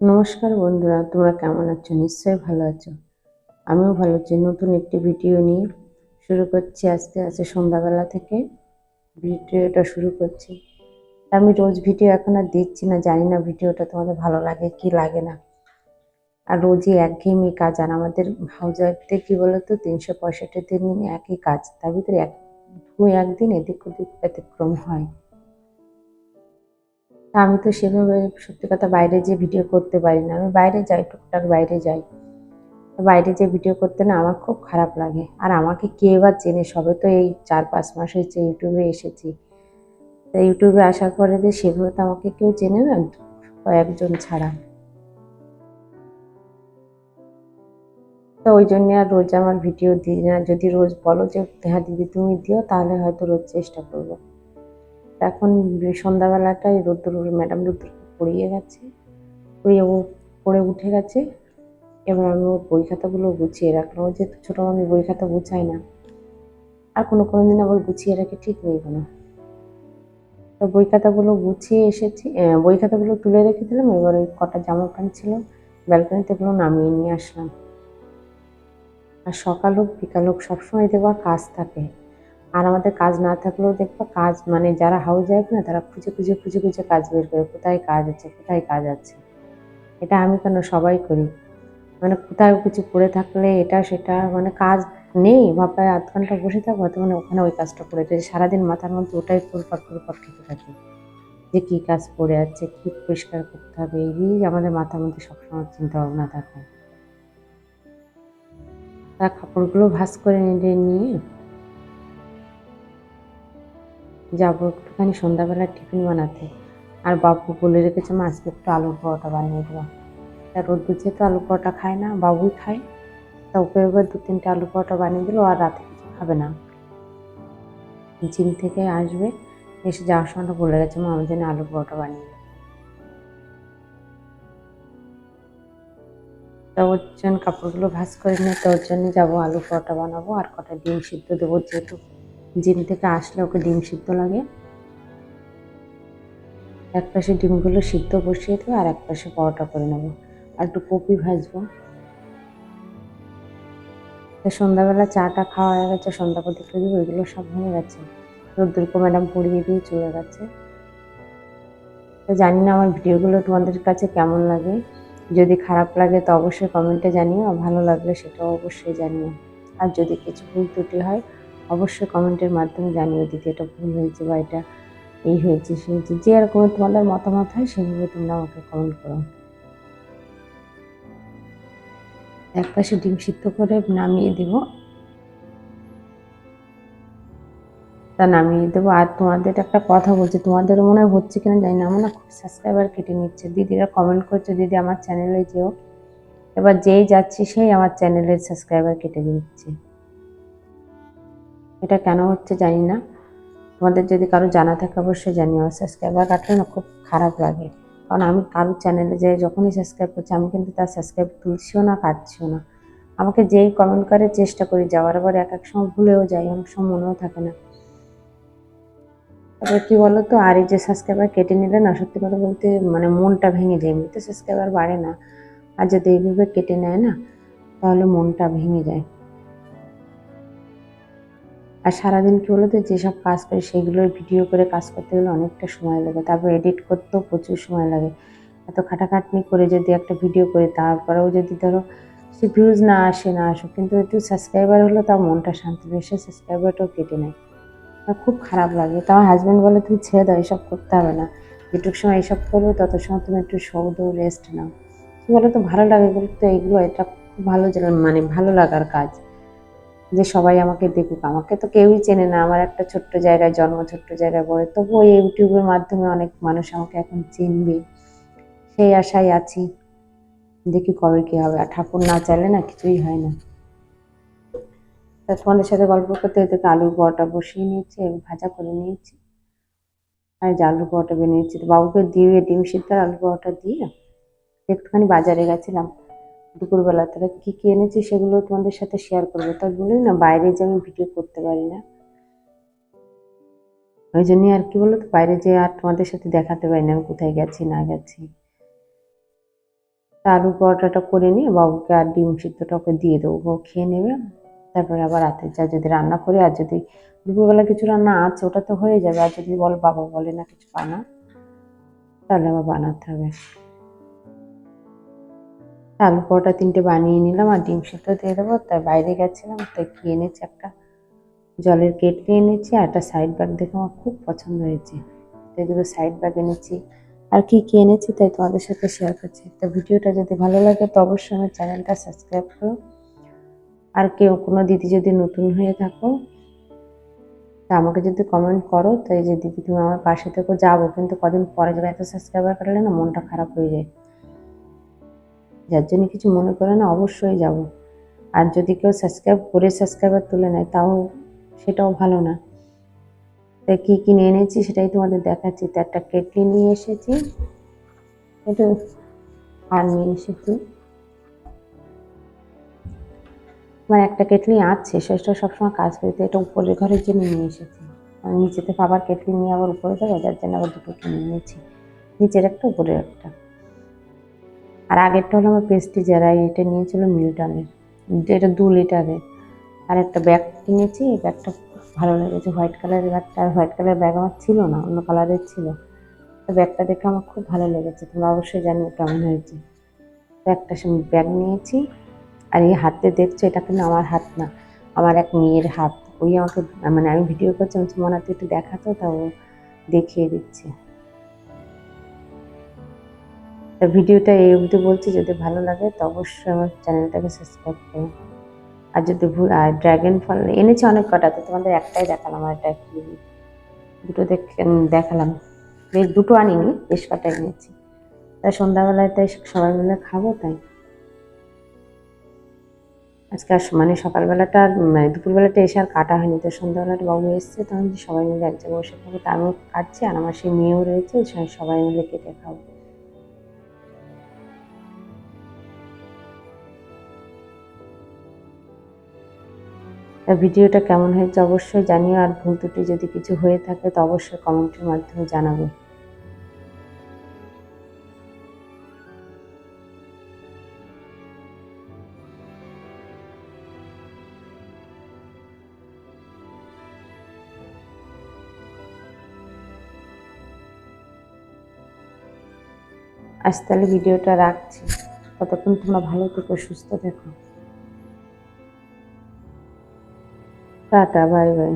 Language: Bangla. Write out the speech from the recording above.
নমস্কার বন্ধুরা, তোমরা কেমন আছো? নিশ্চয়ই ভালো আছো। আমিও ভালো আছি। নতুন একটি ভিডিও নিয়ে শুরু করছি। আজকে আছে সন্ধ্যাবেলা থেকে ভিডিওটা শুরু করছি। আমি রোজ ভিডিও এখন আর দিচ্ছি না, জানি না ভিডিওটা তোমাদের ভালো লাগে কি লাগে না। আর রোজই একঘেয়েমি কাজ, আর আমাদের হাউস ওয়াইফদের কী বলতো, তিনশো পঁয়ষট্টি দিন একই কাজ, তার ভিতরে এক দু একদিন এদিক ওদিক ব্যতিক্রম হয়। তা আমি তো সেভাবে সত্যি কথা বাইরে যে ভিডিও করতে পারি না। আমি বাইরে যাই, টুকটাক বাইরে যাই। বাইরে যে ভিডিও করতে না আমার খুব খারাপ লাগে। আর আমাকে কে এবার চেনে? সবে তো এই চার পাঁচ মাস হয়েছে, ইউটিউবে এসেছি। তা ইউটিউবে আসার পরে যে সেভাবে তো আমাকে কেউ চেনে না, কয়েকজন ছাড়া। তো ওই জন্য আর রোজ আমার ভিডিও দিই না। যদি রোজ বলো যে হ্যাঁ দিদি, তুমি দিও, তাহলে হয়তো রোজ চেষ্টা করব। এখন সন্ধ্যাবেলাটায় রোদ্দুর ম্যাডাম রোদ্দুরকে পড়িয়ে গেছে। পড়িয়ে ও পড়ে উঠে গেছে এবার আমি ওর বই খাতাগুলো গুছিয়ে রাখলাম। যেহেতু ছোটো, আমি বই খাতা গুছাই না। আর কোনো কোনো দিন আবার গুছিয়ে রাখে, ঠিক নেই কোনো। তো বই খাতাগুলো গুছিয়ে এসেছি বই খাতাগুলো তুলে রেখে দিলাম। এবার ওই কটা জামা প্যান্ট ছিল, ব্যালকনিতে গুলো নামিয়ে নিয়ে আসলাম। আর সকাল হোক, বিকাল হোক, সবসময় দেখবা কাজ থাকে। আর আমাদের কাজ না থাকলেও দেখব কাজ মানে যারা হাউস ওয়াইফ না, তারা খুঁজে খুঁজে খুঁজে খুঁজে কাজ বের করে, কোথায় কাজ আছে, কোথায় কাজ আছে। এটা আমি কেন সবাই করি? মানে কোথাও কিছু পড়ে থাকলে এটা, সেটা মানে কাজ নেই ভাবপায় আধ ঘণ্টা বসে থাকব মানে ওখানে ওই কাজটা করে যায় সারাদিন মাথার মধ্যে ওটাই ফুলপাট ফুলপাট খেতে থাকে। যে কী কাজ পড়ে আছে, কী পরিষ্কার করতে হবে, এই আমাদের মাথার মধ্যে সবসময় চিন্তা ভাবনা থাকে। তা কাপড়গুলো ভাস করে নিয়ে যাব একটুখানি সন্ধ্যাবেলা টিফিন বানাতে। আর বাবু বলে রেখেছে, মা, আজকে একটু আলুর পরোটা বানিয়ে দেবো। তা রোদ্দুর যেহেতু আলু পরোটা খায় না, বাবুই খায়। তা ওকে এবার দু তিনটে আলু পরোটা বানিয়ে দিল, আর রাতে কিছু খাবে না। জিম থেকে আসবে, এসে যাওয়ার সময়টা বলে গেছে, মা আমার জন্য আলু পরোটা বানিয়ে তা ওর জন্য কাপড়গুলো ভাস করে নিয়ে, তো ওর জন্য যাব আলু পরোটা বানাবো, আর কটা ডিম সিদ্ধ দেবো যেহেতু। জিম থেকে আসলে ওকে ডিম সিদ্ধ লাগে। এক পাশে ডিমগুলো সিদ্ধ বসিয়ে দেবো আর এক পাশে পরোটা করে নেব। আর একটু কপি ভাজবো। সন্ধ্যাবেলা চাটা খাওয়া হয়ে গেছে, সন্ধ্যা প্রদীপটা দিব ওইগুলো সব হয়ে গেছে। রোদ্দুরকো ম্যাডাম পড়িয়ে দিয়ে চলে গেছে। তো জানি না আমার ভিডিওগুলো তোমাদের কাছে কেমন লাগে। যদি খারাপ লাগে তো অবশ্যই কমেন্টে জানিও, আর ভালো লাগলে সেটাও অবশ্যই জানিও। আর যদি কিছু ভুল ত্রুটি হয় অবশ্যই কমেন্টের মাধ্যমে জানিও দিদি, এটা ভুল হয়েছে বা এটা এই হয়েছে, সে হয়েছে। যে রকমের তোমাদের মতামত হয়, সেভাবে তোমরা আমাকে কমেন্ট করো। এক পাশে ডিম সিদ্ধ করে নামিয়ে দেব। তা নামিয়ে দেবো। আর তোমাদের একটা কথা বলছি, তোমাদেরও মনে হচ্ছে কিনা জানি না, আমার না খুব সাবস্ক্রাইবার কেটে নিচ্ছে। দিদিরা কমেন্ট করছে, দিদি, আমার চ্যানেলে যেও। এবার যেই যাচ্ছি, সেই আমার চ্যানেলের সাবস্ক্রাইবার কেটে দিচ্ছে এটা কেন হচ্ছে জানি না। তোমাদের যদি কারও জানা থাকে অবশ্যই জানিও সাবস্ক্রাইবার কাটলে না খুব খারাপ লাগে। কারণ আমি কারও চ্যানেলে যে যখনই সাবস্ক্রাইব করছি, আমি কিন্তু তার সাবস্ক্রাইব তুলছিও না, কাটছিও না। আমাকে যেই কমেন্ট করে চেষ্টা করি, যাওয়ার আবার এক এক সময় ভুলেও যাই, অনেক সময় মনেও থাকে না। তারপরে কী বলো তো আর এই যে সাবস্ক্রাইবার কেটে নিলে না, সত্যি কথা বলতে মানে মনটা ভেঙে যায়। এমনিতে সাবস্ক্রাইবার বাড়ে না। আর যদি এইভাবে কেটে নেয় না, তাহলে মনটা ভেঙে যায়। আর সারাদিন কী বলতো যেসব কাজ করি সেগুলোর ভিডিও করে কাজ করতে গেলে অনেকটা সময় লাগে। তারপর এডিট করতেও প্রচুর সময় লাগে। এত খাটাখাটনি করে যদি একটা ভিডিও করি, তারপরেও যদি ধরো সে ভিউজ না আসে, না আসুক, কিন্তু একটু সাবস্ক্রাইবার হলো তাও মনটা শান্তি বেশি সাবস্ক্রাইবারটাও কেটে নেয়। খুব খারাপ লাগে। তো আমার হাজব্যান্ড বলে, তুমি ছেড়ে দাও, এসব করতে হবে না। যেটুক সময় এসব করবে, তত সময় তুমি একটু সৌদ রেস্ট নাও। কী বলো তো, ভালো লাগে তো এইগুলো এটা খুব ভালো মানে ভালো লাগার কাজ। যে সবাই আমাকে দেখুক। আমাকে তো কেউই চেনে না। আমার একটা ছোট্ট জায়গায় জন্ম, ছোট্ট জায়গায় পড়ে তবুও ইউটিউবের মাধ্যমে অনেক মানুষ আমাকে এখন চিনবে। সেই আশায় আছি। দেখি কবে কী হবে। আর ঠাকুর না চাইলে না কিছুই হয় না। তা তোমাদের সাথে গল্প করতে এতে আলুর পরোটা বসিয়ে নিয়েছি এবং ভাজা করে নিয়েছি। আর যে আলুর পরোটা বানিয়েছি। বাবুকে দিয়ে, ডিম সিদ্ধ আলু পরোটা দিয়ে একটুখানি বাজারে গেছিলাম। দুপুরবেলা তারা কী কী এনেছি সেগুলো তোমাদের সাথে শেয়ার করব। তাই বলি না, বাইরে যে আমি ভিডিও করতে পারি না। ওই জন্যই আর কি বলো তো বাইরে যে আর তোমাদের সাথে দেখাতে পারি না, আমি কোথায় গেছি, না গেছি। তা আলু পরোটাটা করে নিয়ে বাবুকে আর ডিম সিদ্ধটা ওকে দিয়ে দেবো খেয়ে নেবে। তারপরে আবার রাতের যা যদি রান্না করি, আর যদি দুপুরবেলা কিছু রান্না আছে, ওটা তো হয়ে যাবে। আর যদি বল বাবা বলে না কিছু বানা তাহলে আবার বানাতে হবে। আলু পরোটা তিনটে বানিয়ে নিলাম আর ডিম সিদ্ধ দিয়ে দেবো। তাই বাইরে গেছিলাম তাই খেয়ে এনেছি? একটা জলের কেটলি এনেছি আর একটা সাইড ব্যাগ দেখে আমার খুব পছন্দ হয়েছে। তাই দুটো সাইড ব্যাগ এনেছি। আর কি কি এনেছি তাই তোমাদের সাথে শেয়ার করছি। তো ভিডিওটা যদি ভালো লাগে তো অবশ্যই আমার চ্যানেলটা সাবস্ক্রাইব করো। আর কেউ কোনো দিদি যদি নতুন হয়ে থাকো, তা আমাকে যদি কমেন্ট করো তাই যে দিদি তুমি আমার পাশে থেকো, যাব। কিন্তু কদিন পরে যাবে এত সাবস্ক্রাইবার করলে না মনটা খারাপ হয়ে যায়। যার জন্য কিছু মনে করে না, অবশ্যই যাব। আর যদি কেউ সাবস্ক্রাইব করে সাবস্ক্রাইবার তুলে নেয়, তাও সেটাও ভালো না। তাই কী কী নিয়ে এনেছি সেটাই তোমাদের দেখাচ্ছি। তো একটা কেটলি নিয়ে এসেছি, এটা আর নিয়ে এসেছি। আমার একটা কেটলি আছে, সেটা সবসময় কাজ করতে, এটা উপরের ঘরের জন্য নিয়ে এসেছি। নিচে থেকে আবার কেটলি নিয়ে আবার উপরে যাব, যার জন্য আবার দুটো কিনে নিয়েছি নিচের একটা, উপরের একটা। আর আগেরটা হলো আমার পেস্টিজার আর এটা নিয়েছিল মিল্টনের এটা দু লিটারের আর একটা ব্যাগ কিনেছি, এই ব্যাগটা ভালো লেগেছে। হোয়াইট কালারের ব্যাগটা আর হোয়াইট কালারের ব্যাগ আমার ছিল না, অন্য কালারের ছিল। তো ব্যাগটা দেখে আমার খুব ভালো লেগেছে। তোমরা অবশ্যই জানিও কেমন হয়েছে। তো একটা ব্যাগ নিয়েছি, আর এই হাতে দেখছ, এটা কিন্তু আমার হাত না, আমার এক মেয়ের হাত। ওই আমাকে মানে আমি ভিডিও করছি মনে হচ্ছে একটু দেখাতো তা ও দেখিয়ে দিচ্ছে। তা ভিডিওটা এই অবধি বলছি, যদি ভালো লাগে তো অবশ্যই আমার চ্যানেলটাকে সাবস্ক্রাইব করো। আর যদি ভুল আর ড্র্যাগন ফল এনেছি অনেক কটা, তো তোমাদের একটাই দেখালাম, আর একটা দুটো দেখালাম। বেশ, দুটো আনিনি, বেশ কটা এনেছি। তাই সন্ধ্যাবেলায় তাই সবাই মিলে খাব তাই। আজকে আর মানে সকালবেলাটা আর মানে দুপুরবেলাটা এসে আর কাটা হয়নি, তো সন্ধ্যাবেলাটা বাবু এসছে, তখন সবাই মিলে এক জায়গায় বসে খাব তা আমিও কাটছি, আর আমার সেই মেয়েও রয়েছে সবাই মিলে কেটে খাব। ভিডিওটা কেমন হয়েছে অবশ্যই জানিও, আর ভুল ত্রুটি যদি কিছু হয়ে থাকে তো অবশ্যই কমেন্টের মাধ্যমে জানাবে। আজ তাহলে ভিডিওটা রাখছি। ততক্ষণ তোমরা ভালো থেকো, সুস্থ থেকো। Tata bye bye.